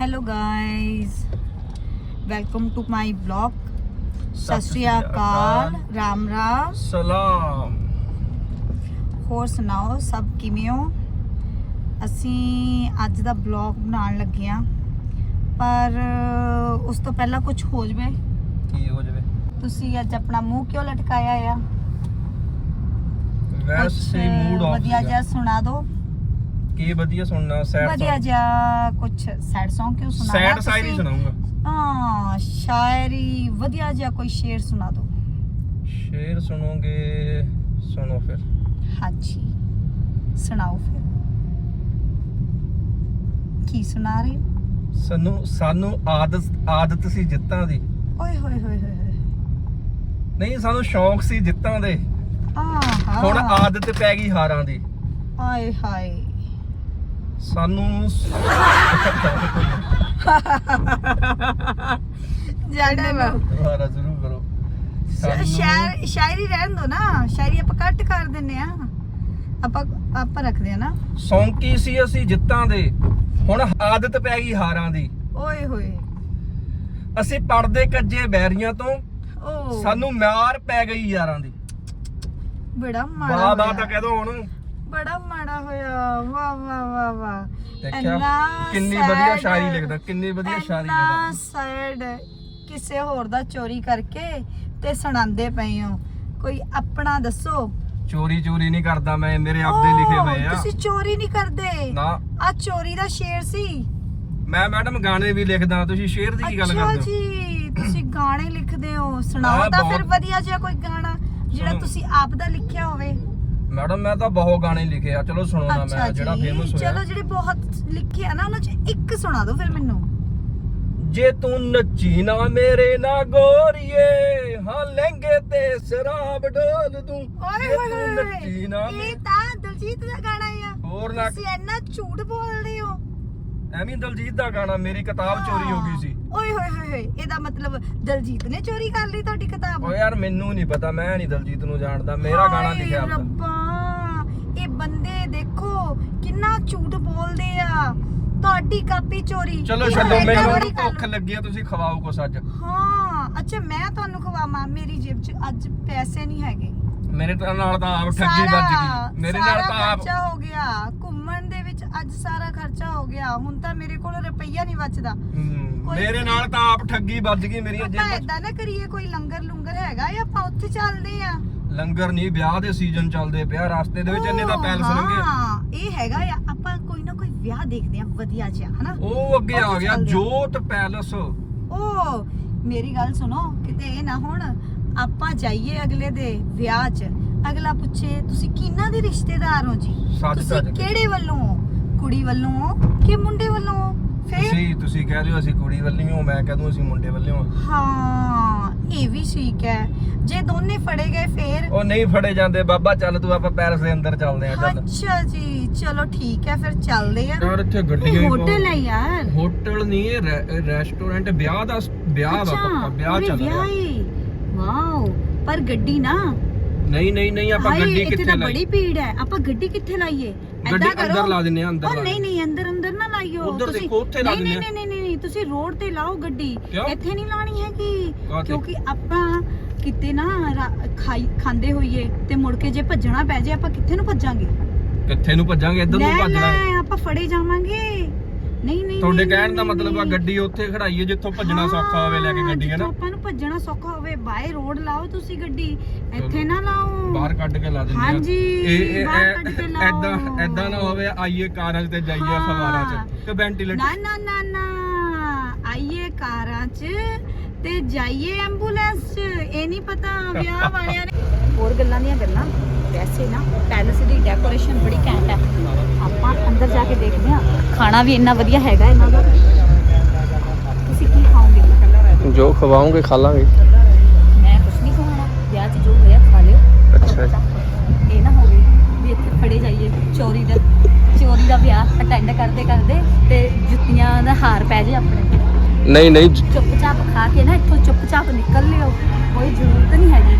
Hello guys welcome to my blog ਸਤਿ ਸ਼੍ਰੀ ਅਕਾਲ ਰਾਮ ਰਾਮ ਸਲਾਮ ਹੋਰ ਸੁਣਾਓ ਸਭ ਕਿਵੇਂ ਹੋ? ਅਸੀਂ ਅੱਜ ਦਾ ਬਲੌਗ ਬਣਾਉਣ ਲੱਗੇ ਹਾਂ। ਪਰ ਉਸ ਤੋਂ ਪਹਿਲਾਂ ਕੁਝ ਹੋ ਜਵੇ। ਕੀ ਹੋ ਜਾਵੇ? ਤੁਸੀਂ ਅੱਜ ਆਪਣਾ ਮੂੰਹ ਕਿਉਂ ਲਟਕਾਇਆ ਆ ਵੈਸੇ ਮੂਡ ਆਫ ਵਧੀਆ ਜਿਹਾ ਸੁਣਾ ਦਿਓ। ਕੀ ਵਧੀਆ ਸੁਣਨਾ ਸੈਡ ਵਧੀਆ ਜਿਹਾ ਕੁਝ ਸੈਡ Song ਕਿਉਂ ਸੁਣਾਣਾ ਸੈਡ ਸਾਇਰੀ ਸੁਣਾਉਂਗਾ। ਹਾਂ ਸ਼ਾਇਰੀ ਵਧੀਆ ਜਿਹਾ ਕੋਈ ਸ਼ੇਰ ਸੁਣਾ ਦਿਓ। ਸ਼ੇਰ ਸੁਣੋਗੇ ਸੁਣੋ ਫਿਰ। ਹਾਂਜੀ ਸੁਣਾਓ ਫਿਰ। ਕੀ ਸੁਣਾ ਰਹੇ ਹੋ? ਸਾਨੂੰ ਸਾਨੂੰ ਆਦਤ ਆਦਤ ਸੀ ਜਿੱਤਾਂ ਦੀ। ਓਏ ਹੋਏ ਹੋਏ ਹੋਏ ਹੋਏ। ਨਹੀਂ ਸਾਨੂੰ ਸ਼ੌਂਕ ਸੀ ਜਿੱਤਾਂ ਦੇ। ਆਹਾ। ਹੁਣ ਆਦਤ ਪੈ ਗਈ ਹਾਰਾਂ ਦੀ। ਆਏ ਹਾਏ। ਸਾਨੂੰ ਜਾਣਾ ਵਾ। ਹਾਰਾ ਜ਼ਰੂਰ ਕਰੋ। ਸ਼ਾਇਰ ਸ਼ਾਇਰੀ ਰਹਿਣ ਦੋ ਨਾ। ਸ਼ਾਇਰੀ ਆਪਾਂ ਕੱਟ ਕਰ ਦਿੰਨੇ ਆ। ਆਪਾਂ ਆਪਾਂ ਰੱਖਦੇ ਆ ਨਾ। ਸੌਂਕੀ ਸੀ ਅਸੀਂ ਜਿੱਤਾਂ ਦੇ। ਹੁਣ ਆਦਤ ਪੈ ਗਈ ਹਾਰਾਂ ਦੀ। ਓਏ ਹੋਏ। ਅਸੀਂ ਪੜਦੇ ਕੱਜੇ ਬੈਰੀਆਂ ਤੋਂ। ਓ। ਸਾਨੂੰ ਮਾਰ ਪੈ ਗਈ ਯਾਰਾਂ ਦੀ। ਬੜਾ ਮਾੜਾ ਹੋਇਆ। ਤਾਂ ਕਹਿ ਦੋ ਹੁਣ। ਬੜਾ ਮਾੜਾ ਹੋਇਆ। ਵਾਹ ਵਾਹ ਵਾਹ ਵਾਹ। ਦੇਖਿਆ? ਕਿੰਨੀ ਵਧੀਆ ਸ਼ਾਇਰੀ ਲਿਖਦਾ ਕਿੰਨੀ ਵਧੀਆ ਸ਼ਾਇਰੀ ਲਿਖਦਾ। sad ਕਿਸੇ ਹੋਰ ਦਾ ਚੋਰੀ ਕਰਕੇ ਤੇ ਸੁਣਾਉਂਦੇ ਪਏ ਹੋ। ਕੋਈ ਆਪਣਾ ਦੱਸੋ। ਚੋਰੀ ਚੋਰੀ ਨਹੀਂ ਕਰਦਾ ਮੈਂ ਮੇਰੇ ਆਪਦੇ ਲਿਖੇ ਹੋਏ ਆ। ਤੁਸੀਂ ਚੋਰੀ ਨਹੀਂ ਕਰਦੇ। ਨਾ। ਆ ਚੋਰੀ ਦਾ ਸ਼ੇਰ ਸੀ। ਮੈਂ ਮੈਡਮ ਗਾਣੇ ਵੀ ਲਿਖਦਾ ਤੁਸੀਂ ਸ਼ੇਰ ਦੀ ਕੀ ਗੱਲ ਅੱਛਾ ਕਰਦੇ ਹੋ? ਜੀ ਤੁਸੀਂ ਗਾਣੇ ਲਿਖਦੇ ਹੋ। ਸੁਣਾਓ ਤਾਂ ਫਿਰ। ਵਧੀਆ ਜਿਹਾ ਕੋਈ ਗਾਣਾ ਜਿਹੜਾ। ਤੁਸੀਂ ਆਪ ਦਾ ਲਿਖਿਆ ਹੋਵੇ। ਮੈਡਮ ਮੈਂ ਤਾਂ ਬਹੁਤ ਗਾਣੇ ਲਿਖੇ ਆ। ਚਲੋ ਸੁਣੋ ਨਾ ਮੈਂ ਜਿਹੜਾ ਫੇਮਸ ਹੋਇਆ। ਚਲੋ ਜਿਹੜੇ ਬਹੁਤ ਲਿਖੇ ਆ ਨਾ ਉਹਨਾਂ ਚ ਇੱਕ ਸੁਣਾ ਦਿਓ ਫਿਰ ਮੈਨੂੰ। ਜੇ ਤੂੰ ਨੱਚੀ ਨਾ ਮੇਰੇ ਨਾ ਗੋਰੀਏ ਹਾਂ ਲਹਿੰਗੇ ਤੇ ਸ਼ਰਾਬ ਢੋਲ ਦੂੰ। ਓਏ ਹੋਏ ਨੱਚੀ ਨਾ ਇਹ ਤਾਂ ਦਲਜੀਤ ਦਾ ਗਾਣਾ ਆ। ਹੋਰ ਨਾ ਤੁਸੀਂ ਇੰਨਾ ਝੂਠ ਬੋਲਦੇ ਹੋ। ਐਵੇਂ ਦਲਜੀਤ ਦਾ ਗਾਣਾ ਮੇਰੀ ਕਿਤਾਬ ਚੋਰੀ ਹੋ ਗਈ ਸੀ। ਓਏ ਹੋਏ ਹੋਏ ਹੋਏ ਇਹਦਾ ਮਤਲਬ ਦਲਜੀਤ ਨੇ ਚੋਰੀ ਕਰ ਲਈ ਤੁਹਾਡੀ ਕਿਤਾਬ। ਓ ਯਾਰ ਮੈਨੂੰ ਨਹੀਂ ਪਤਾ ਮੈਂ ਨਹੀਂ ਦਲਜੀਤ ਨੂੰ ਜਾਣਦਾ। ਮੇਰਾ ਗਾਣਾ ਲਿਖਿਆ ਰੱਬਾ। ਇਹ ਬੰਦੇ ਦੇਖੋ ਕਿੰਨਾ ਝੂਠ ਬੋਲਦੇ ਆ। ਤੁਹਾਡੀ ਕਾਪੀ ਚੋਰੀ। ਚਲੋ ਇਹ ਛੱਡੋ ਮੈਨੂੰ ਬੜੀ ਗੱਲ- ਭੁੱਖ ਲੱਗੀ ਆ ਤੁਸੀਂ ਖਵਾਓ ਕੁਛ ਅੱਜ। ਹਾਂ ਅੱਛਾ ਮੈਂ ਤੁਹਾਨੂੰ ਖਵਾਵਾਂ ਮੇਰੀ ਜੇਬ 'ਚ ਅੱਜ ਪੈਸੇ ਨਹੀਂ ਹੈਗੇ। ਮੇਰੇ ਤਾਂ ਨਾਲ ਤਾਂ ਆਪ ਠੱਗੀ ਵੱਜ ਗਈ। ਮੇਰੇ ਨਾਲ ਸਾਰਾ ਤਾਂ ਆਪ ਖਰਚਾ ਹੋ ਗਿਆ। ਘੁੰਮਣ ਦੇ ਵਿੱਚ ਅੱਜ ਸਾਰਾ ਖਰਚਾ ਹੋ ਗਿਆ। ਹੁਣ ਤਾਂ ਮੇਰੇ ਕੋਲ ਰੁਪਈਆ ਨਹੀਂ ਬਚਦਾ। ਹਮ, ਕੋਈ- ਮੇਰੇ ਨਾਲ ਤਾਂ ਆਪ ਠੱਗੀ ਵੱਜ ਗਈ ਮੇਰੀਆਂ ਆਪਾਂ ਜੇਬਾਂ 'ਚ। ਏਦਾਂ ਨਾ ਕਰੀਏ ਕੋਈ ਲੰਗਰ ਲੁੰਗਰ ਹੈਗਾ ਜਾਂ ਆਪਾਂ ਉੱਥੇ ਚੱਲਦੇ ਆ? ਲੰਗਰ ਨਹੀਂ ਵਿਆਹ ਦੇ ਸੀਜ਼ਨ ਚੱਲਦੇ ਪਿਆ ਰਸਤੇ ਦੇ ਵਿੱਚ ਇੰਨੇ ਤਾਂ ਪੈਲਸ ਲੰਗੇ ਹਾਂ ਇਹ ਹੈਗਾ ਆ ਆਪਾਂ ਕੋਈ ਨਾ ਕੋਈ ਵਿਆਹ ਦੇਖਦੇ ਆ ਵਧੀਆ ਜਿਹਾ ਹਨਾ? ਉਹ ਅੱਗੇ ਆ ਗਿਆ। ਜੋਤ ਪੈਲਸ ਓ ਮੇਰੀ ਗੱਲ ਸੁਣੋ ਕਿਤੇ ਇਹ ਨਾ ਹੁਣ ਆਪਾਂ ਜਾਈਏ ਅਗਲੇ ਦੇ ਵਿਆਹ 'ਚ। ਅਗਲਾ ਪੁੱਛੇ ਤੁਸੀਂ ਕਿਹਨਾਂ ਦੇ ਰਿਸ਼ਤੇਦਾਰ ਹੋ ਜੀ? ਸੱਚ ਤੁਸੀਂ ਸੱਚ। ਕਿਹੜੇ ਵੱਲੋਂ ਹੋ? ਕੁੜੀ ਵੱਲੋਂ ਹੋ ਕਿ ਮੁੰਡੇ ਵੱਲੋਂ ਹੋ? ਫਿਰ ਤੁਸੀਂ ਤੁਸੀਂ ਕਹਿ ਦਿਓ ਅਸੀਂ ਕੁੜੀ ਵੱਲੋਂ ਹੋ ਮੈਂ ਕਹਿ ਦੂੰ ਅਸੀਂ ਮੁੰਡੇ ਵੱਲੋਂ ਹਾਂ। ਹਾਂ ਇਹ ਵੀ ਠੀਕ ਹੈ। ਜੇ ਦੋਨੇ ਫੜੇ ਗਏ ਫੇਰ ਉਹ ਨਹੀਂ ਫੜੇ ਜਾਂਦੇ ਬਾਬਾ ਚੱਲ ਤੂੰ ਆਪਾਂ ਪੈਲਸ ਦੇ ਅੰਦਰ ਚੱਲਦੇ ਆ ਚੱਲ। ਅੱਛਾ ਜੀ ਚਲੋ ਠੀਕ ਹੈ ਫਿਰ ਚੱਲਦੇ ਆ ਯਾਰ ਇੱਥੇ ਇਹ ਗੱਡੀਆਂ ਹੀ ਹੋਟਲ ਹੈ ਯਾਰ। ਹੋਟਲ ਨਹੀਂ ਇਹ ਰੈ- ਰੈਸਟੋਰੈਂਟ ਵਿਆਹ ਦਾ ਵਿਆਹ ਦਾ ਪੱਕਾ ਵਿਆਹ ਚੱਲ ਰਿਹਾ। ਵਾਓ ਪਰ ਗੱਡੀ ਨਾ ਨਹੀਂ ਨਹੀਂ ਨਹੀਂ ਆਪਾਂ ਹਾਏ, ਗੱਡੀ ਇੱਥੇ ਕਿੱਥੇ ਤਾਂ ਲਾਈ? ਬੜੀ ਭੀੜ ਹੈ। ਆਪਾਂ ਗੱਡੀ ਕਿੱਥੇ ਲਾਈਏ? ਗੱਡੀ ਏਦਾਂ ਅੰਦਰ ਲਾ ਦਿੰਨੇ ਆ ਅੰਦਰ ਉਹ ਲਾ ਨਹੀਂ ਨਹੀਂ ਅੰਦਰ ਅੰਦਰ ਨਾ ਲਾਈਓ। ਉੱਧਰ ਦੇਖੋ, ਉੱਥੇ ਲਾ ਨਹੀਂ, ਦਿੰਦੇ ਨਹੀਂ ਨਹੀਂ ਨਹੀਂ ਨਹੀਂ ਤੁਸੀਂ ਰੋਡ ਤੇ ਲਾਓ ਗੱਡੀ। ਕਿਉਂ? ਇੱਥੇ ਨਹੀਂ ਲਾਣੀ ਹੈਗੀ। ਕਾਹਤੇ? ਕਿਉਂਕਿ ਆਪਾਂ ਕਿਤੇ ਨਾ ਰਾ- ਖਾਈ ਖਾਂਦੇ ਹੋਈਏ ਤੇ ਮੁੜ ਕੇ ਜੇ ਭੱਜਣਾ ਪੈ ਜੇ ਆਪਾਂ ਕਿੱਥੇ ਨੂੰ ਭੱਜਾਂਗੇ? ਕਿੱਥੇ ਨੂੰ ਭੱਜਾਂਗੇ? ਇੱਧਰ ਨੂੰ ਲੈ ਭੱਜਣਾ। ਲੈ ਆਪਾਂ ਫੜੇ ਜਾਵਾਂਗੇ। ਨਹੀਂ ਨਹੀਂ ਤੁਹਾਡੇ ਨਹੀਂ, ਕਹਿਣ ਦਾ ਨਹੀਂ, ਮਤਲਬ ਆ ਨਹੀਂ। ਗੱਡੀ ਉੱਥੇ ਖੜਾਈਏ ਜਿੱਥੋਂ ਭੱਜਣਾ ਸੌਖਾ ਹੋਵੇ ਲੈ ਕੇ ਹਾਂ, ਗੱਡੀ ਹੈ ਨਾ ਆਪਾਂ ਨੂੰ ਭੱਜਣਾ ਸੌਖਾ ਹੋਵੇ ਬਾਏ ਰੋਡ ਲਾਓ ਤੁਸੀਂ ਗੱਡੀ ਇੱਥੇ ਨਾ ਲਾਓ ਬਾਹਰ ਕੱਢ ਕੇ ਲਾ ਦਿੰਦੇ ਆ ਹਾਂਜੀ, ਇਹ ਇਹ ਬਾਹਰ ਕੱਢ ਕੇ ਲਾਓ। ਐਦਾਂ ਐਦਾਂ ਨਾ ਹੋਵੇ ਆਈਏ ਕਾਰਾਂ 'ਚ ਤੇ ਜਾਈਏ ਹਾਂ। ਸਵਾਰਾਂ 'ਚ ਤੇ ਵੈਂਟੀਲੇਟਰ ਨਾ ਨਾ ਨਾ ਨਾ ਆਈਏ ਕਾਰਾਂ 'ਚ ਤੇ ਜਾਈਏ ਐਂਬੂਲੈਂਸ 'ਚ ਇਹ ਨਹੀਂ ਪਤਾ ਵਿਆਹ ਵਾਲਿਆਂ ਨੇ ਹੋਰ ਗੱਲਾਂ ਦੀਆਂ ਗੱਲਾਂ ਵੈਸੇ ਨਾ ਪੈਲਸ ਦੀ ਡੈਕੋਰੇਸ਼ਨ ਬੜੀ ਘੈਂਟ ਹੈ। ਆਪਾਂ ਅੰਦਰ ਜਾ ਕੇ ਦੇਖਦੇ ਹਾਂ। ਖਾਣਾ ਵੀ ਇੰਨਾ ਵਧੀਆ ਹੈਗਾ ਇਹਨਾਂ ਦਾ। ਤੁਸੀਂ ਕੀ ਖਾਓਗੇ? ਜੋ ਖਵਾਉਂਗੇ ਖਾ ਲਾਂਗੇ। ਮੈਂ ਕੁਝ ਨਹੀਂ ਖਾਣਾ। ਵਿਆਹ 'ਚ ਜੋ ਹੋਇਆ ਖਾ ਲਿਓ। ਅੱਛਾ। ਇਹ ਨਾ ਹੋਵੇ ਵੀ ਇੱਥੇ ਫੜੇ ਜਾਈਏ ਚੋਰੀ ਦਾ। ਚੋਰੀ ਦਾ ਵਿਆਹ ਅਟੈਂਡ ਕਰਦੇ ਕਰਦੇ ਤੇ ਜੁੱਤੀਆਂ ਦਾ ਹਾਰ ਪੈ ਜੇ ਆਪਣੇ। ਨਹੀਂ ਨਹੀਂ। ਚੁੱਪਚਾਪ ਖਾ ਕੇ ਨਾ ਇੱਥੋਂ ਚੁੱਪਚਾਪ ਨਿਕਲ ਲਿਓ। ਕੋਈ ਜ਼ਰੂਰਤ ਨਹੀਂ ਹੈਗੀ।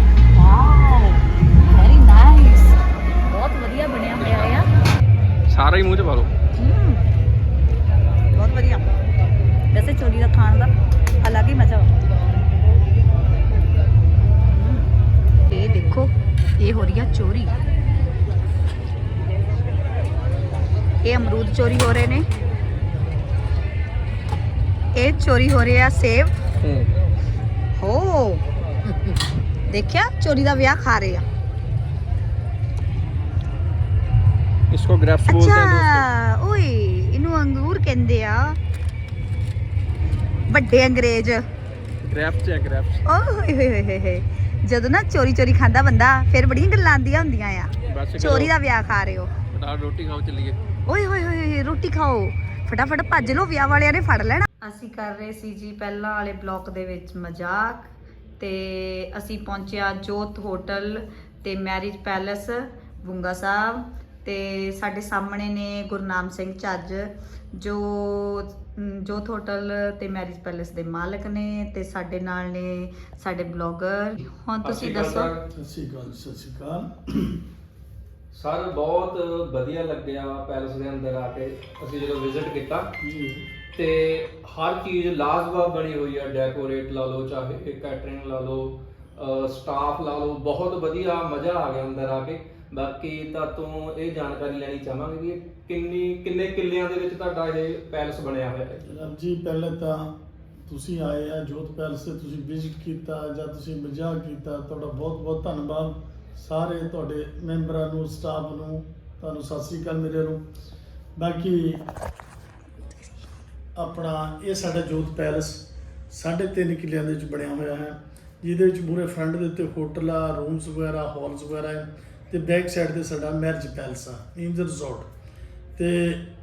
ਚੋਰੀ ਹੋ ਰਹੇ ਨੇ ਇਹ ਚੋਰੀ ਹੋ ਰਹੇ ਆ ਸੇਬ ਹੋ ਦੇਖਿਆ ਚੋਰੀ ਦਾ ਵਿਆਹ ਖਾ ਰਹੇ ਆ इसको ग्रेप्स बोलते हैं ਅੱਛਾ ਓਏ ਇਹਨੂੰ ਅੰਗੂਰ ਕਹਿੰਦੇ ਆ ਵੱਡੇ ਅੰਗਰੇਜ਼ दोस्तों ग्रेप्स है ग्रेप्स ਓਏ ਹੋਏ ਹੋਏ ਹੋਏ ਹੋਏ ਜਦੋਂ ਨਾ ਚੋਰੀ ਚੋਰੀ ਖਾਂਦਾ ਬੰਦਾ ਫਿਰ ਬੜੀਆਂ ਗੱਲਾਂ ਆਂਦੀਆਂ ਹੁੰਦੀਆਂ ਆ बस ਚੋਰੀ ਦਾ ਵਿਆਹ ਖਾ ਰਹੇ ਹੋ फटाफट रोटी खाओ चलिए ਓਏ ਹੋਏ ਹੋਏ ਰੋਟੀ ਖਾਓ। ਫਟਾਫਟ ਭੱਜ ਲਓ ਵਿਆਹ ਵਾਲਿਆਂ ਨੇ ਫੜ ਲੈਣਾ। ਅਸੀਂ ਕਰ ਰਹੇ ਸੀ ਜੀ ਪਹਿਲਾਂ ਵਾਲੇ ਬਲੌਕ ਦੇ ਵਿੱਚ ਮਜ਼ਾਕ ਤੇ ਅਸੀਂ ਪਹੁੰਚਿਆ ਜੋਤ ਹੋਟਲ ਤੇ ਮੈਰਿਜ ਪੈਲੇਸ ਬੁੰਗਾ ਸਾਹਿਬ ਤੇ ਸਾਡੇ ਸਾਹਮਣੇ ਨੇ ਗੁਰਨਾਮ ਸਿੰਘ ਚੱਜ ਜੋ ਜੋਤ ਹੋਟਲ ਤੇ ਮੈਰਿਜ ਪੈਲੇਸ ਦੇ ਮਾਲਕ ਨੇ ਤੇ ਸਾਡੇ ਨਾਲ ਨੇ ਸਾਡੇ ਬਲੌਗਰ। ਹੁਣ ਤੁਸੀਂ ਦੱਸੋ। ਸਤਿ ਸ਼੍ਰੀ ਅਕਾਲ ਸਤਿ ਸ਼੍ਰੀ ਅਕਾਲ। ਸਰ ਬਹੁਤ ਵਧੀਆ ਲੱਗਿਆ ਪੈਲਸ ਦੇ ਅੰਦਰ ਆ ਕੇ ਅਸੀਂ ਜਦੋਂ ਵਿਜ਼ਿਟ ਕੀਤਾ। ਜੀ। ਤੇ ਹਰ ਚੀਜ਼ ਲਾਜਵਾਬ ਬਣੀ ਹੋਈ ਹੈ ਡੈਕੋਰੇਟ ਲਾ ਲਓ ਚਾਹੇ ਕੈਟਰਿੰਗ ਲਾ ਲਓ ਸਟਾਫ ਲਾ ਲਓ ਬਹੁਤ ਵਧੀਆ ਮਜ਼ਾ ਆ ਗਿਆ ਅੰਦਰ ਆ ਕੇ। ਬਾਕੀ ਤਾਂ ਤੂੰ ਇਹ ਜਾਣਕਾਰੀ ਲੈਣੀ ਚਾਹਾਂਗੇ ਵੀ ਇਹ ਕਿੰਨੀ ਕਿੰਨੇ ਕਿੱਲਿਆਂ ਦੇ ਵਿੱਚ ਤੁਹਾਡਾ ਇਹ ਪੈਲਸ ਬਣਿਆ ਹੋਇਆ ਹੈ? ਜਨਾਬ ਜੀ ਪਹਿਲੇ ਤਾਂ ਤੁਸੀਂ ਆਏ ਆ ਜੋਤ ਪੈਲਸ ਤੇ ਤੁਸੀਂ ਵਿਜ਼ਿਟ ਕੀਤਾ ਜਾਂ ਤੁਸੀਂ ਮਜ਼ਾਕ ਕੀਤਾ ਤੁਹਾਡਾ ਬਹੁਤ ਬਹੁਤ ਧੰਨਵਾਦ। ਸਾਰੇ ਤੁਹਾਡੇ ਮੈਂਬਰਾਂ ਨੂੰ ਸਟਾਫ ਨੂੰ, ਤੁਹਾਨੂੰ ਸਤਿ ਸ਼੍ਰੀ ਅਕਾਲ ਮੇਰੇ ਨੂੰ। ਬਾਕੀ ਆਪਣਾ ਇਹ ਸਾਡਾ ਜੋਤ ਪੈਲਸ ਸਾਢੇ ਤਿੰਨ ਕਿੱਲਿਆਂ ਦੇ ਵਿੱਚ ਬਣਿਆ ਹੋਇਆ ਹੈ, ਜਿਹਦੇ ਵਿੱਚ ਪੂਰੇ ਫਰੰਟ ਦੇ ਉੱਤੇ ਹੋਟਲ ਆ ਰੂਮਸ ਵਗੈਰਾ ਹਾਲਸ ਵਗੈਰਾ ਹੈ ਤੇ ਬੈਕ ਸਾਈਡ ਤੇ ਸਾਡਾ ਮੈਰਿਜ ਪੈਲਸ ਆ ਮੀਨਸ ਰਿਜ਼ੋਰਟ ਤੇ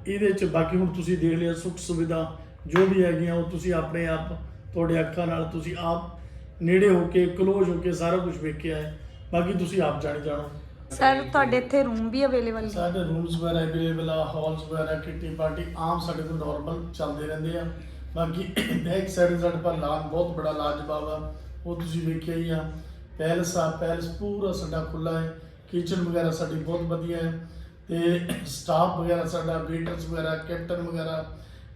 ਇਹਦੇ ਵਿੱਚ ਬਾਕੀ ਹੁਣ ਤੁਸੀਂ ਦੇਖ ਲਿਆ ਸੁੱਖ ਸੁਵਿਧਾ ਜੋ ਵੀ ਹੈਗੀਆਂ, ਉਹ ਤੁਸੀਂ ਆਪਣੇ ਆਪ, ਤੁਹਾਡੇ ਅੱਖਾਂ ਨਾਲ ਤੁਸੀਂ ਆਪ ਨੇੜੇ ਹੋ ਕੇ ਕਲੋਜ਼ ਹੋ ਕੇ ਸਾਰਾ ਕੁਝ ਵੇਖਿਆ ਹੈ। ਬਾਕੀ ਤੁਸੀਂ ਆਪ ਜਾਣੀ ਜਾਣੋ। ਸਰ ਤੁਹਾਡੇ ਇੱਥੇ ਰੂਮ ਵੀ ਅਵੇਲੇਬਲ ਸਾਡੇ ਰੂਮਸ ਵਗੈਰਾ ਅਵੇਲੇਬਲ ਆ ਹਾਲਸ ਵਗੈਰਾ ਕਿੱਟੀ ਪਾਰਟੀ ਆਮ ਸਾਡੇ ਕੋਲ ਨਾਰਮਲ ਚੱਲਦੇ ਰਹਿੰਦੇ ਆ। ਬਾਕੀ ਬੈਕ ਸਾਈਡ ਸਾਡੇ ਪਰ ਲਾਨ ਬਹੁਤ ਬੜਾ ਲਾਜਵਾਬ ਆ। ਉਹ ਤੁਸੀਂ ਵੇਖਿਆ ਹੀ ਆ। ਪੈਲਸ ਆ ਪੈਲਸ ਪੂਰਾ ਸਾਡਾ ਖੁੱਲਾ ਹੈ। ਕਿਚਨ ਵਗੈਰਾ ਸਾਡੀ ਬਹੁਤ ਵਧੀਆ ਹੈ। ਤੇ ਸਟਾਫ ਵਗੈਰਾ ਸਾਡਾ ਵੇਟਰਸ ਵਗੈਰਾ ਕੈਪਟਨ ਵਗੈਰਾ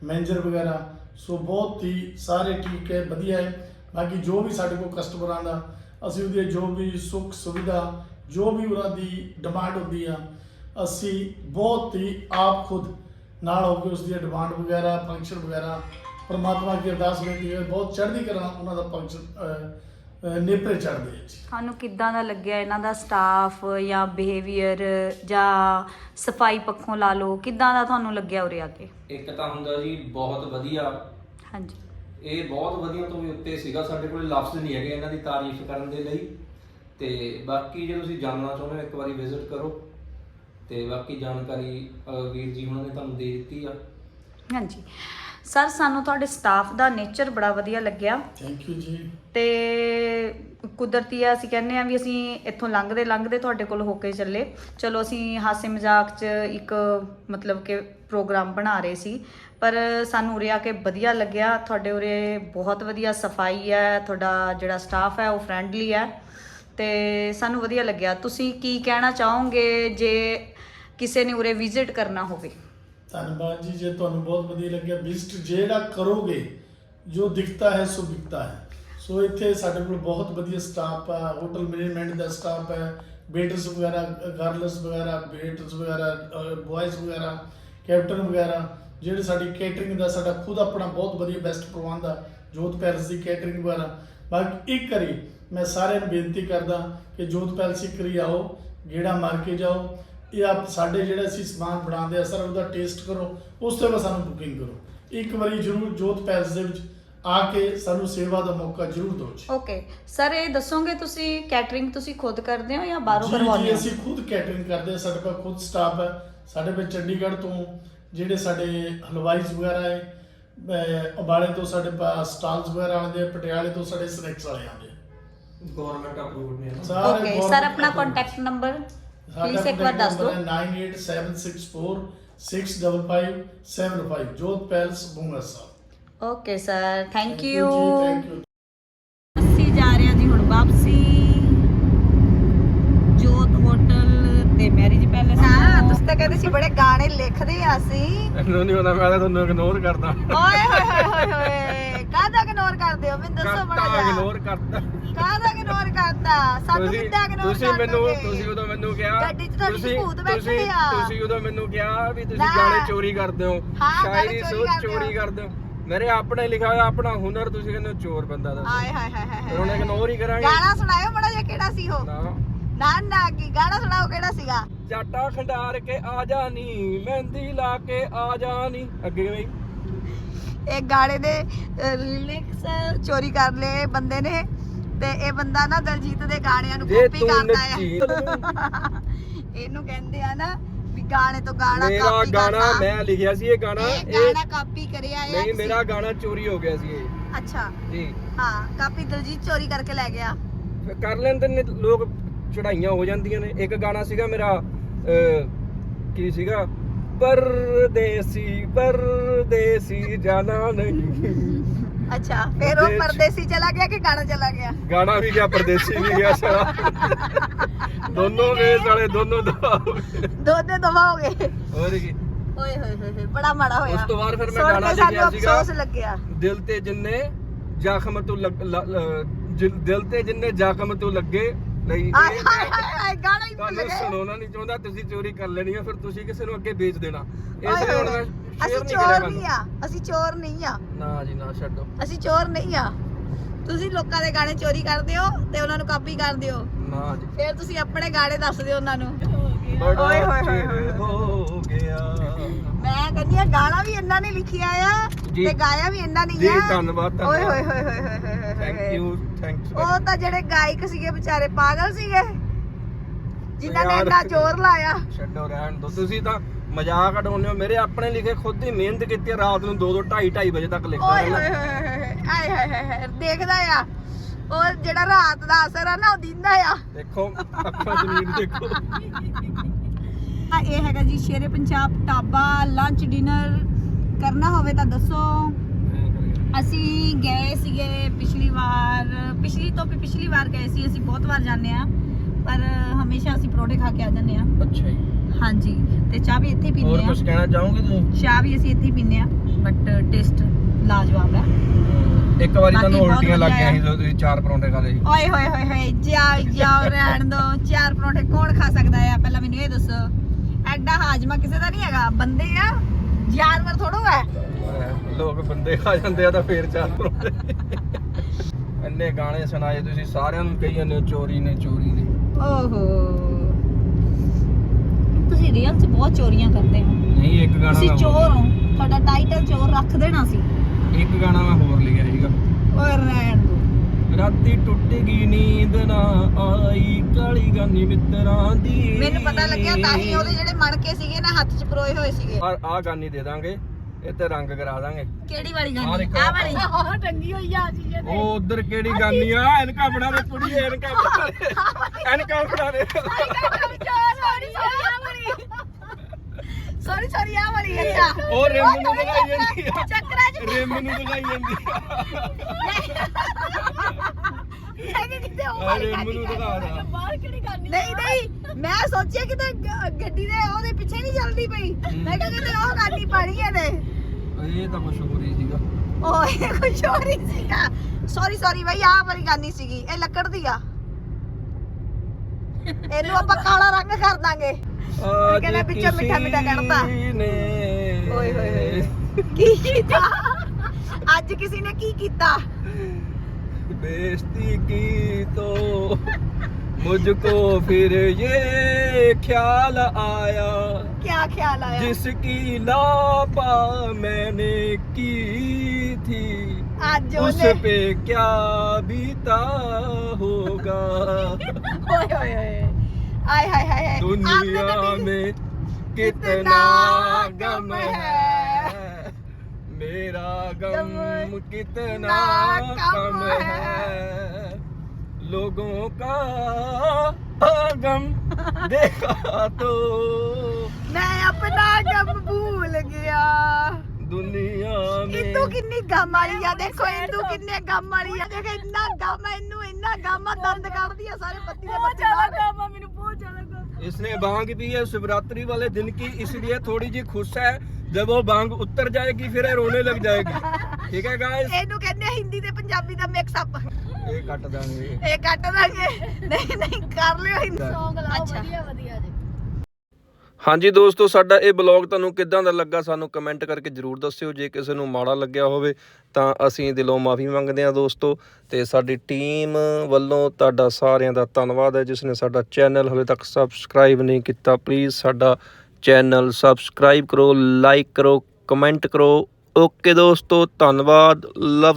ਮੈਨੇਜਰ ਵਗੈਰਾ ਸੋ ਬਹੁਤ ਹੀ ਸਾਰੇ ਠੀਕ ਹੈ ਵਧੀਆ ਹੈ। ਬਾਕੀ ਜੋ ਵੀ ਸਾਡੇ ਕੋਲ ਕਸਟਮਰਾਂ ਦਾ ਅਸੀਂ ਉਹਦੀ ਜੋ ਵੀ ਸੁੱਖ ਸੁਵਿਧਾ ਜੋ ਵੀ ਉਹਨਾਂ ਦੀ ਡਿਮਾਂਡ ਹੁੰਦੀ ਆ ਅਸੀਂ ਬਹੁਤ ਹੀ ਆਪ ਖੁਦ ਨਾਲ ਹੋ ਕੇ ਉਸ ਦੀ ਡਿਮਾਂਡ ਵਗੈਰਾ ਫੰਕਸ਼ਨ ਵਗੈਰਾ ਪਰਮਾਤਮਾ ਦੀ ਅਰਦਾਸ ਬੇਨਤੀ ਹੈ ਬਹੁਤ ਚੜ੍ਹਦੀ ਕਰਾਂ ਉਹਨਾਂ ਦਾ ਫੰਕਸ਼ਨ ਨੇਪਰੇ ਚੜ੍ਹਦੇ ਆ ਜੀ। ਤੁਹਾਨੂੰ ਕਿੱਦਾਂ ਦਾ ਲੱਗਿਆ ਇਹਨਾਂ ਦਾ ਸਟਾਫ ਜਾਂ ਬਿਹੇਵੀਅਰ ਜਾਂ ਸਫ਼ਾਈ ਪੱਖੋਂ ਲਾ ਲਓ ਕਿੱਦਾਂ ਦਾ ਤੁਹਾਨੂੰ ਲੱਗਿਆ ਉਰੇ ਆ ਕੇ? ਇੱਕ ਤਾਂ ਹੁੰਦਾ ਜੀ ਬਹੁਤ ਵਧੀਆ। ਹਾਂਜੀ। ਇਹ ਬਹੁਤ ਵਧੀਆ ਤੋਂ ਵੀ ਉੱਤੇ ਸੀਗਾ ਸਾਡੇ ਕੋਲ ਲਫ਼ਜ਼ ਨਹੀਂ ਹੈਗੇ ਇਹਨਾਂ ਦੀ ਤਾਰੀਫ ਕਰਨ ਦੇ ਲਈ। ਤੇ ਬਾਕੀ ਜੇ ਤੁਸੀਂ ਜਾਣਨਾ ਚਾਹੁੰਦੇ ਹੋ ਇੱਕ ਵਾਰੀ ਵਿਜ਼ਿਟ ਕਰੋ। ਤੇ ਬਾਕੀ ਜਾਣਕਾਰੀ ਅਹ, ਵੀਰ ਜੀ ਉਹਨਾਂ ਨੇ ਤੁਹਾਨੂੰ ਦੇ ਦਿੱਤੀ ਆ। ਹਾਂਜੀ। ਸਰ ਸਾਨੂੰ ਤੁਹਾਡੇ ਸਟਾਫ ਦਾ ਨੇਚਰ ਬੜਾ ਵਧੀਆ ਲੱਗਿਆ। ਥੈਂਕ ਯੂ ਜੀ। ਤੇ ਕੁਦਰਤੀ ਆ ਅਸੀਂ ਕਹਿੰਦੇ ਆ ਵੀ ਅਸੀਂ ਇੱਥੋਂ ਲੰਘਦੇ ਲੰਘਦੇ ਤੁਹਾਡੇ ਕੋਲ ਹੋ ਕੇ ਚੱਲੇ। ਚਲੋ ਅਸੀਂ ਹਾਸੇ ਮਜ਼ਾਕ 'ਚ ਇੱਕ ਮਤਲਬ ਕਿ ਪ੍ਰੋਗਰਾਮ ਬਣਾ ਰਹੇ ਸੀ। ਪਰ ਸਾਨੂੰ ਉਰੇ ਆ ਕੇ ਵਧੀਆ ਲੱਗਿਆ। ਤੁਹਾਡੇ ਉਰੇ ਬਹੁਤ ਵਧੀਆ ਸਫ਼ਾਈ ਹੈ ਤੁਹਾਡਾ ਜਿਹੜਾ ਸਟਾਫ ਹੈ ਉਹ ਫਰੈਂਡਲੀ ਹੈ ਤੇ ਸਾਨੂੰ ਵਧੀਆ ਲੱਗਿਆ। ਤੁਸੀਂ ਕੀ ਕਹਿਣਾ ਚਾਹੋਗੇ ਜੇ ਕਿਸੇ ਨੇ ਉਰੇ ਵਿਜ਼ਿਟ ਕਰਨਾ ਹੋਵੇ? ਧੰਨਵਾਦ ਜੀ, ਜੇ ਤੁਹਾਨੂੰ ਬਹੁਤ ਵਧੀਆ ਲੱਗਿਆ, ਵਿਜ਼ਿਟ ਜਿਹੜਾ ਕਰੋਗੇ, ਜੋ ਦਿਖਤਾ ਹੈ, ਸੋ ਵਿਕਤਾ ਹੈ। ਸੋ ਇੱਥੇ ਸਾਡੇ ਕੋਲ ਬਹੁਤ ਵਧੀਆ ਸਟਾਫ ਆ ਹੋਟਲ ਮੈਨੇਜਮੈਂਟ ਦਾ ਸਟਾਫ ਹੈ ਵੇਟਰਸ ਵਗੈਰਾ ਗਰਲਸ ਵਗੈਰਾ ਵੇਟਰਸ ਵਗੈਰਾ ਬॉयਜ਼ ਵਗੈਰਾ ਕੈਪਟਨ ਵਗੈਰਾ, ਜਿਹੜੇ ਸਾਡੀ ਕੇਟਰਿੰਗ ਦਾ, ਸਾਡਾ ਖੁਦ ਆਪਣਾ ਬਹੁਤ ਵਧੀਆ ਬੈਸਟ ਪ੍ਰਬੰਧ ਆ, ਜੋਤ ਪੈਲਸ ਦੀ ਕੇਟਰਿੰਗ ਵਗੈਰਾ। ਬਾਕੀ ਇੱਕ ਕਰੀ ਮੈਂ ਸਾਰਿਆਂ ਨੂੰ ਬੇਨਤੀ ਕਰਦਾ ਕਿ ਜੋਤ ਪੈਲਸ ਇੱਕ ਵਾਰੀ ਆਓ, ਗੇੜਾ ਮਾਰ ਕੇ ਜਾਓ ਇਹ ਆਪ ਸਾਡੇ ਜਿਹੜੇ ਅਸੀਂ ਸਮਾਨ ਬਣਾਉਂਦੇ ਆ ਸਰ ਉਹਦਾ ਟੇਸਟ ਕਰੋ ਉਸ ਤੋਂ ਬਾਅਦ ਸਾਨੂੰ ਬੁਕਿੰਗ ਕਰੋ। ਇੱਕ ਵਾਰੀ ਜ਼ਰੂਰ ਜੋਤ ਪੈਲਸ ਦੇ ਵਿੱਚ ਆ ਕੇ ਸਾਨੂੰ ਸੇਵਾ ਦਾ ਮੌਕਾ ਜ਼ਰੂਰ ਦਿਓ ਜੀ। ਓਕੇ ਸਰ ਇਹ ਦੱਸੋਗੇ ਤੁਸੀਂ ਕੈਟਰਿੰਗ ਤੁਸੀਂ ਖੁਦ ਕਰਦੇ ਹੋ ਜਾਂ ਬਾਹਰੋਂ ਜੀ, ਜੀ ਕਰਵਾਉਂਦੇ ਹੋ? ਅਸੀਂ ਖੁਦ ਕੈਟਰਿੰਗ ਕਰਦੇ ਹਾਂ ਸਾਡੇ ਕੋਲ ਖੁਦ ਸਟਾਫ ਹੈ। ਸਾਡੇ ਕੋਲ ਚੰਡੀਗੜ੍ਹ ਤੋਂ ਜਿਹੜੇ ਸਾਡੇ ਹਲਵਾਈਜ਼ ਵਗੈਰਾ ਹੈ ਅਹ ਅੰਬਾਲੇ ਤੋਂ ਸਾਡੇ ਪਾਸ ਸਟਾਲਸ ਵਗੈਰਾ ਆਉਂਦੇ ਆ ਪਟਿਆਲੇ ਤੋਂ ਸਾਡੇ ਸਨੈਕਸ ਵਾਲੇ ਆਉਂਦੇ ਆ। ਗਵਰਨਮੈਂਟ ਅਪਰੂਵਡ ਨੇ ਸਾਰੇ ਓਕੇ government ਸਰ ਆਪਣਾ। ਕੰਟੈਕਟ ਨੰਬਰ ਸਾਡਾ ਪਲੀਜ਼ ਇੱਕ ਵਾਰ contact ਦੱਸ ਦਿਓ number ਹੈ 9876465575 Jot palace Bunga Sahib okay sir thank you thank you ਅਸੀਂ ਜਾ ਰਹੇ ਹਾਂ ਜੀ ਹੁਣ ਵਾਪਸੀ ਜੋਤ ਹੋਟਲ ਤੇ ਮੈਰਿਜ ਪੈਲੇਸ ਤਾਂ ਕਹਿੰਦੇ ਸੀ ਬੜੇ ਗਾਣੇ ਲਿਖਦੇ ਆ ਅਸੀਂ। ਮੈਨੂੰ ਨਹੀਂ ਪਤਾ ਮੈਂ ਤਾਂ ਤੁਹਾਨੂੰ ਇਗਨੋਰ ਕਰਦਾ। ਓਏ ਹੋਏ ਹੋਏ ਹੋਏ ਹੋਏ ਦੱਸੋ ਕਰਤਾ ਬੜਾ ਜਿਹਾ। ਇਗਨੋਰ ਕਰਤਾ। ਕਾਹਦਾ ਇਗਨੋਰ ਕਰਤਾ? ਸਾਨੂੰ ਤੁਸੀਂ ਕਿੱਦਾਂ ਇਗਨੋਰ ਤੁਸੀਂ ਮੈਨੂੰ ਤੁਸੀਂ ਉਦੋਂ ਮੈਨੂੰ ਕਿਹਾ ਗੱਡੀ 'ਚ ਤੁਹਾਡੀ ਤੁਸੀਂ- ਭੂਤ ਬੈਠੇ ਤੁਸੀਂ- ਆ। ਤੁਸੀਂ ਉਦੋਂ ਮੈਨੂੰ ਕਿਹਾ ਵੀ ਤੁਸੀਂ ਨਾ। ਗਾਣੇ ਚੋਰੀ ਕਰਦੇ ਹੋ। ਹਾਂ, ਗਾਣੇ ਸ਼ਾਇਰੀ ਚੋਰੀ ਸੋਚ ਕਰਦੇ ਹੋ। ਚੋਰੀ ਕਰਦੇ ਹੋ। ਮੇਰੇ ਆਪਣੇ ਲਿਖਿਆ ਹੋਇਆ ਆਪਣਾ ਹੁਨਰ ਤੁਸੀਂ ਕਹਿੰਦੇ ਹੋ ਚੋਰ ਬੰਦਾ ਦਾ ਹਾਏ ਹਾਏ ਹਾਏ ਹਾਏ ਹੁਣ ਇਗਨੋਰ ਹੀ ਕਰਾਂਗੇ। ਗਾਣਾ ਸੁਣਾਇਓ ਬੜਾ ਜਿਹਾ ਕਿਹੜਾ ਸੀ ਉਹ? ਨਾ। ਨਾ ਨਾ ਕੀ ਗਾਣਾ ਸੁਣਾਓ ਕਿਹੜਾ ਸੀਗਾ? ਚਾਟਾ ਖੰਡਾਰ ਕੇ ਆ ਜਾਨੀ ਮਹਿੰਦੀ ਲਾ ਕੇ ਆ ਜਾਨੀ ਅੱਗੇ ਬਈ। ਇਹ ਗਾਣੇ ਦੇ ਲਿਰਿਕਸ ਚੋਰੀ ਕਰ ਲਏ ਬੰਦੇ ਨੇ। ਤੇ ਇਹ ਬੰਦਾ ਨਾ ਦਲਜੀਤ ਦੇ ਗਾਣਿਆਂ ਨੂੰ ਕਾਪੀ ਕਰਦਾ ਆ। ਇਹਨੂੰ ਕਹਿੰਦੇ ਆ ਨਾ ਵੀ ਗਾਣੇ ਤੋਂ ਗਾਣਾ ਮੇਰਾ ਕਾਪੀ ਗਾਣਾ ਕਰਨਾ ਮੈਂ ਲਿਖਿਆ ਸੀ ਇਹ ਗਾਣਾ। ਇਹ ਗਾਣਾ ਕਾਪੀ ਕਰਿਆ ਆ ਨਹੀਂ ਮੇਰਾ ਗਾਣਾ ਚੋਰੀ ਹੋ ਗਿਆ ਸੀ ਇਹ। ਅੱਛਾ। ਜੀ। ਹਾਂ ਕਾਪੀ ਦਲਜੀਤ ਚੋਰੀ ਕਰਕੇ ਲੈ ਗਿਆ। ਕਰ ਲੈਂਦੇ ਨੇ ਲੋਕ ਚੜਾਈਆਂ ਹੋ ਜਾਂਦੀਆਂ ਨੇ। ਇੱਕ ਗਾਣਾ ਸੀਗਾ ਮੇਰਾ ਕੀ ਸੀਗਾ? ਪਰਦੇਸੀ ਪਰਦੇਸੀ ਜਾਣਾ ਨਹੀਂ। ਅੱਛਾ ਫਿਰ ਉਹ ਦੇਸ਼- ਪਰਦੇਸੀ ਚਲਾ ਗਿਆ ਕਿ ਗਾਣਾ ਚਲਾ ਗਿਆ? ਗਾਣਾ ਵੀ ਗਿਆ ਪਰਦੇਸੀ ਵੀ ਗਿਆ ਸਾਰਾ। ਦੋਨੋਂ ਗਏ ਸਾਲੇ ਦੋਨੋਂ ਗਏ। ਦੋਨੇ ਦਫਾ ਹੋ ਗਏ। ਹੋਰ ਕੀ। ਓਏ ਹੋਏ ਹੋਏ ਬੜਾ ਮਾੜਾ ਹੋਇਆ। ਉਸ ਤੋਂ ਬਾਅਦ ਫਿਰ ਮੈਂ ਗਾਣਾ ਲਿਖਿਆ ਸੀਗਾ। ਅਫਸੋਸ ਲੱਗਿਆ। ਦਿਲ ਤੇ ਜਿੰਨੇ ਜ਼ਖਮ ਤੂੰ ਦਿਲ ਤੇ ਜਿੰਨੇ ਜ਼ਖਮ ਤੂੰ ਲੱਗੇ ਨਹੀਂ ਆਏ ਹਾਏ ਹਾਏ ਹਾਏ ਗਾਣਾ ਹੀ ਭੁੱਲ ਤੁਹਾਨੂੰ ਗਏ। ਸੁਣਾਉਣਾ ਨਹੀਂ ਚਾਹੁੰਦਾ ਤੁਸੀਂ ਚੋਰੀ ਕਰ ਲੈਣੀ ਆ ਫਿਰ ਤੁਸੀਂ ਕਿਸੇ ਨੂੰ ਅੱਗੇ ਵੇਚ ਦੇਣਾ। ਇਸ ਓਏ ਲਈ ਹੁਣ ਮੈਂ। ਸ਼ੇਅਰ ਅਸੀਂ ਨਹੀਂ ਕਰਿਆ ਚੋਰ ਨਹੀਂ ਆ ਅਸੀਂ ਚੋਰ ਨਹੀਂ ਆ। ਨਾ ਜੀ ਨਾ ਛੱਡੋ। ਅਸੀਂ ਚੋਰ ਨਹੀਂ ਆ। ਤੁਸੀਂ ਲੋਕਾਂ ਦੇ ਗਾਣੇ ਚੋਰੀ ਕਰਦੇ ਹੋ ਤੇ ਉਹਨਾਂ ਨੂੰ ਕਾਪੀ ਕਰਦੇ ਹੋ ਨਾ ਜੀ। ਫਿਰ ਤੁਸੀਂ ਆਪਣੇ ਗਾਣੇ ਦੱਸ ਦਿਓ ਉਹਨਾਂ ਨੂੰ। ਬੜਾ ਓਏ ਹੋਏ ਹੋਏ ਚਿਰ ਹੋਏ। ਹੋ ਗਿਆ। ਮੈਂ ਕਹਿੰਦੀ ਆ ਗਾਣਾ ਵੀ ਇੰਨਾ ਨਹੀਂ ਲਿਖਿਆ ਆ ਜੀ। ਤੇ ਗਾਇਆ ਵੀ ਇੰਨਾ ਨਹੀਂ ਜੀ ਆ। ਧੰਨਵਾਦ ਓਏ ਧੰਨਵਾਦ ਹੋਏ ਹੋਏ ਹੋਏ ਹੋਏ ਹੋਏ। ਥੈਂਕ ਹੋਏ। ਯੂ ਥੈਂਕਸ ਉਹ ਤਾਂ ਜਿਹੜੇ ਗਾਇਕ ਸੀਗੇ ਵਿਚਾਰੇ ਪਾਗਲ ਸੀਗੇ। ਜਿਨ੍ਹਾਂ ਨੇ। ਇੰਨਾ ਜ਼ੋਰ ਲਾਇਆ। ਛੱਡੋ ਰਹਿਣ ਦੋ। ਤੁਸੀਂ ਤਾਂ ਮਜ਼ਾਕ ਉਡਾਉਂਦੇ ਹੋ। ਮੇਰੇ ਆਪਣੇ ਲਿਖੇ ਖੁਦ ਹੀ ਮਿਹਨਤ ਕੀਤੀ ਹੈ। ਰਾਤ ਨੂੰ 2 2 2:30 2:30 ਵਜੇ ਤੱਕ ਲਿਖਦਾ ਓਏ ਹੋਏ ਰਹਿਣਾ ਹੋਏ ਹੋਏ ਹੋਏ ਆਏ ਹਾਏ ਹਾਏ ਦੇਖਦਾ ਆ। ਉਹ ਜਿਹੜਾ ਰਾਤ ਦਾ ਅਸਰ ਆ ਨਾ ਉਹ ਦਿੰਦਾ ਆ। ਦੇਖੋ ਅੱਖਾਂ ਨੀਂਦ ਦੇਖੋ। ਆ ਇਹ ਹੈਗਾ ਜੀ ਸ਼ੇਰੇ ਪੰਜਾਬ। ਢਾਬਾ ਲੰਚ ਡਿਨਰ ਕਰਨਾ ਹੋਵੇ ਤਾਂ ਦੱਸੋ। ਅਸੀਂ ਗਏ ਸੀਗੇ ਪਿਛਲੀ ਵਾਰ ਪਿਛਲੀ ਤੋਂ ਵੀ ਪਿਛਲੀ ਵਾਰ ਗਏ ਸੀ ਅਸੀਂ ਬਹੁਤ ਵਾਰ ਜਾਂਦੇ ਆ ਪਰ ਹਮੇਸ਼ਾ ਅਸੀਂ ਪਰੌਂਠੇ ਖਾ ਕੇ ਆ ਜਾਂਦੇ ਆ ਅੱਛਾ ਜੀ। ਹਾਂਜੀ ਤੇ ਚਾਹ ਵੀ ਇੱਥੇ ਹੀ ਹੋਰ ਪੀਂਦੇ ਆ ਕੁਝ ਕਹਿਣਾ ਚਾਹੋਗੇ ਤੁਸੀਂ? ਚਾਹ ਵੀ ਅਸੀਂ ਇੱਥੇ ਹੀ ਪੀਂਦੇ ਆ ਬਟ ਟੇਸਟ ਲਾਜਵਾਬ ਹੈ। ਇੱਕ ਵਾਰੀ ਬਾਕੀ ਤੁਹਾਨੂੰ ਬਹੁਤ ਉਲਟੀਆਂ ਲੱਗ ਵਧੀਆ ਗਈਆਂ। ਸੀ ਜਦੋਂ ਤੁਸੀਂ ਚਾਰ ਪਰੌਂਠੇ ਖਾ ਲਏ ਸੀ ਓਏ ਹੋਏ ਹੋਏ ਹੋਏ ਜਾਓ ਜਾਓ ਰਹਿਣ ਦੋ। ਚਾਰ ਪਰੌਂਠੇ ਕੌਣ ਖਾ ਸਕਦਾ ਆ? ਪਹਿਲਾਂ ਮੈਨੂੰ ਇਹ ਦੱਸੋ। ਐਡਾ ਹਾਜਮਾ ਕਿਸੇ ਦਾ ਨਹੀਂ ਹੈਗਾ। ਬੰਦੇ ਆ ਜਾਨਵਰ ਥੋੜੋ ਹੈ। ਲੋਕ ਬੰਦੇ ਖਾ ਜਾਂਦੇ ਆ ਤਾਂ ਫੇਰ ਚਾਰ ਇੰਨੇ ਗਾਣੇ ਸੁਣਾਏ ਤੁਸੀਂ ਸਾਰਿਆਂ ਨੂੰ ਕਹੀ ਜਾਂਦੇ ਹੋ ਚੋਰੀ ਨੇ ਚੋਰੀ ਨੇ। ਓਹੋ। ਤੁਸੀਂ ਰੀਅਲ 'ਚ ਬਹੁਤ ਚੋਰੀਆਂ ਕਰਦੇ ਹੋ। ਨਹੀਂ ਇੱਕ ਗਾਣਾ ਤੁਸੀਂ ਮੈਂ ਚੋਰ ਹੋ। ਤੁਹਾਡਾ ਟਾਈਟਲ ਚੋਰ ਰੱਖ ਦੇਣਾ ਸੀ। ਇੱਕ ਗਾਣਾ ਮੈਂ ਹੋਰ ਲਿਖਿਆ ਸੀਗਾ। ਓਏ ਰਹਿਣ ਦੋ। ਰਾਤੀ ਟੁੱਟ ਗਈ ਨੀਂਦ ਨਾ ਆਈ ਕਾਲੀ ਗਾਨੀ ਮਿੱਤਰਾਂ ਦੀ। ਮੈਨੂੰ ਪਤਾ ਲੱਗਿਆ ਤਾਂ ਹੀ ਉਹਦੇ ਜਿਹੜੇ ਮਣਕੇ ਸੀਗੇ ਨਾ ਹੱਥ 'ਚ ਪਰੋਏ ਹੋਏ ਸੀਗੇ। ਆ ਆ ਗਾਨੀ ਦੇ ਦਾਂਗੇ। ਤੇ ਰੰਗ ਕਰਾ ਦਾਂਗੇ। ਕਿਹੜੀ ਵਾਲੀ ਆਹ ਦੇਖੋ। ਆ ਵਾਲੀ। ਹਾਂ ਟੰਗੀ ਹੋਈ ਆ ਜੀ ਉਹ ਉਧਰ ਕਿਹੜੀ ਗਾਨੀ ਆ? ਐਨਕਾ ਬਣਾ ਦੇ ਕੁੜੀਏ ਐਨਕਾ ਬਣਾ ਦੇ। ਐਨਕਾ ਬਣਾ ਦੇ। ਸੌਰੀ ਸੌਰੀ ਆ ਵਾਲੀ ਸੌਰੀ ਸੌਰੀ ਆ ਵਾਲੀ। ਅੱਛਾ ਉਹ ਰਿਮ ਨੂੰ ਦਿਖਾਈ ਜਾਂਦੀ ਆ। ਚੱਕਰਾਂ 'ਚ ਰਿਮ ਨੂੰ ਦਿਖਾਈ ਜਾਂਦੀ ਕਿਤੇ ਉਹ ਆ ਵਾਲੀ ਰਿਮ ਗਾਣੀ ਨੂੰ ਦਿਖਾ ਦਾ। ਬਾਹਰ ਕਿਹੜੀ ਗਾਣੀ ਨਹੀਂ ਨਹੀਂ। ਮੈਂ ਸੋਚਿਆ ਕਿਤੇ ਗ- ਗੱਡੀ ਦੇ ਉਹਦੇ ਪਿੱਛੇ ਨਹੀਂ ਚੱਲਦੀ ਪਈ। ਮੈਂ ਕਿਹਾ ਕਿਤੇ ਉਹ ਗਾਣੀ ਪਾਣੀ ਹੈ ਨੇ ਇਹ ਤਾਂ ਕੁਝ ਹੋਰ ਹੀ ਸੀਗਾ। ਓਏ ਕੁਝ ਹੋਰ ਹੀ ਸੀਗਾ। ਸੌਰੀ ਸੌਰੀ ਭਾਈ ਆਹ ਵਾਲੀ ਗੱਲ ਸੀਗੀ। ਇਹ ਲੱਕੜ ਦੀ ਆ। ਇਹਨੂੰ ਆਪਾਂ ਕਾਲਾ ਰੰਗ ਕਰ ਦਾਂਗੇ। ਕਹਿੰਦਾ ਵਿੱਚੋਂ ਮਿੱਠਾ ਮਿੱਠਾ ਕੱਢਦਾ ਓਏ ਹੋਏ ਹੋਏ ਕੀ ਕੀਤਾ? ਅੱਜ ਕਿਸੇ ਨੇ ਕੀ ਕੀਤਾ? ਬੇਇੱਜ਼ਤੀ ਕੀ ਤੋ? ਮੁਝ ਕੋ ਫਿਰ ਇਹ ਖਿਆਲ ਆਇਆ? क्या ख्याल आया। जिसकी लापा मैंने की थी आज जो उस पे क्या बीता होगा? ओए ओए ओए। आय हाय हाय दुनिया में कितना गम है। मेरा गम कितना कम है। लोगों का गम देखा तो ਮੈਂ ਆਪਣਾ ਗਮ ਭੁੱਲ ਗਿਆ दुनिया में ਇੰਦੂ ਕਿੰਨੀ ਗਮ ਵਾਲੀ ਆ ਦੇਖੋ ਇੰਦੂ ਕਿੰਨੇ ਗਮ ਵਾਲੀ ਆ ਦੇਖੋ ਇੰਨਾ ਗਮ ਆ ਇਹਨੂੰ ਇੰਨਾ ਗਮ ਆ ਦੰਦ ਕੱਢਦੀ ਆ ਸਾਰੇ ਪੱਤੀ ਦੇ ਪੱਤੀ ਬਾਹਰ ਗਮ ਆ ਮੈਨੂੰ ਬਹੁਤ ਜ਼ਿਆਦਾ ਗਮ इसने बांग पी है शिवरात्रि वाले दिन की इसलिए थोड़ी जी खुश है जब वो बांग उतर जाएगी फिर ये रोने लग जाएगी ਠੀਕ ਹੈ ਗਾਇਸ ਇਹਨੂੰ ਕਹਿੰਦੇ ਆ ਹਿੰਦੀ ਤੇ ਪੰਜਾਬੀ ਦਾ ਮਿਕਸ ਅਪ ਇਹ ਕੱਟ ਦਾਂਗੇ ਇਹ ਕੱਟ ਦਾਂਗੇ ਨਹੀਂ ਨਹੀਂ ਕਰ ਲਿਓ ਹਿੰਦੀ ਅੱਛਾ ਹਾਂਜੀ ਦੋਸਤੋ, ਸਾਡਾ ਇਹ ਬਲੌਗ ਤੁਹਾਨੂੰ ਕਿੱਦਾਂ ਦਾ ਲੱਗਾ ਸਾਨੂੰ ਕਮੈਂਟ ਕਰਕੇ ਜਰੂਰ ਦੱਸਿਓ। ਜੇ ਕਿਸੇ ਨੂੰ ਮਾੜਾ ਲੱਗਿਆ ਹੋਵੇ ਤਾਂ ਅਸੀਂ ਦਿਲੋਂ ਮਾਫੀ ਮੰਗਦੇ ਹਾਂ ਦੋਸਤੋ। ਤੇ ਸਾਡੀ ਟੀਮ ਵੱਲੋਂ ਤੁਹਾਡਾ ਸਾਰਿਆਂ ਦਾ ਧੰਨਵਾਦ ਹੈ, ਜਿਸ ਨੇ ਸਾਡਾ ਚੈਨਲ ਹਲੇ ਤੱਕ ਸਬਸਕ੍ਰਾਈਬ ਨਹੀਂ ਕੀਤਾ। ਪਲੀਜ਼ ਸਾਡਾ ਚੈਨਲ ਸਬਸਕ੍ਰਾਈਬ ਕਰੋ, ਲਾਈਕ ਕਰੋ, ਕਮੈਂਟ ਕਰੋ। ਓਕੇ ਦੋਸਤੋ, ਧੰਨਵਾਦ, ਲਵ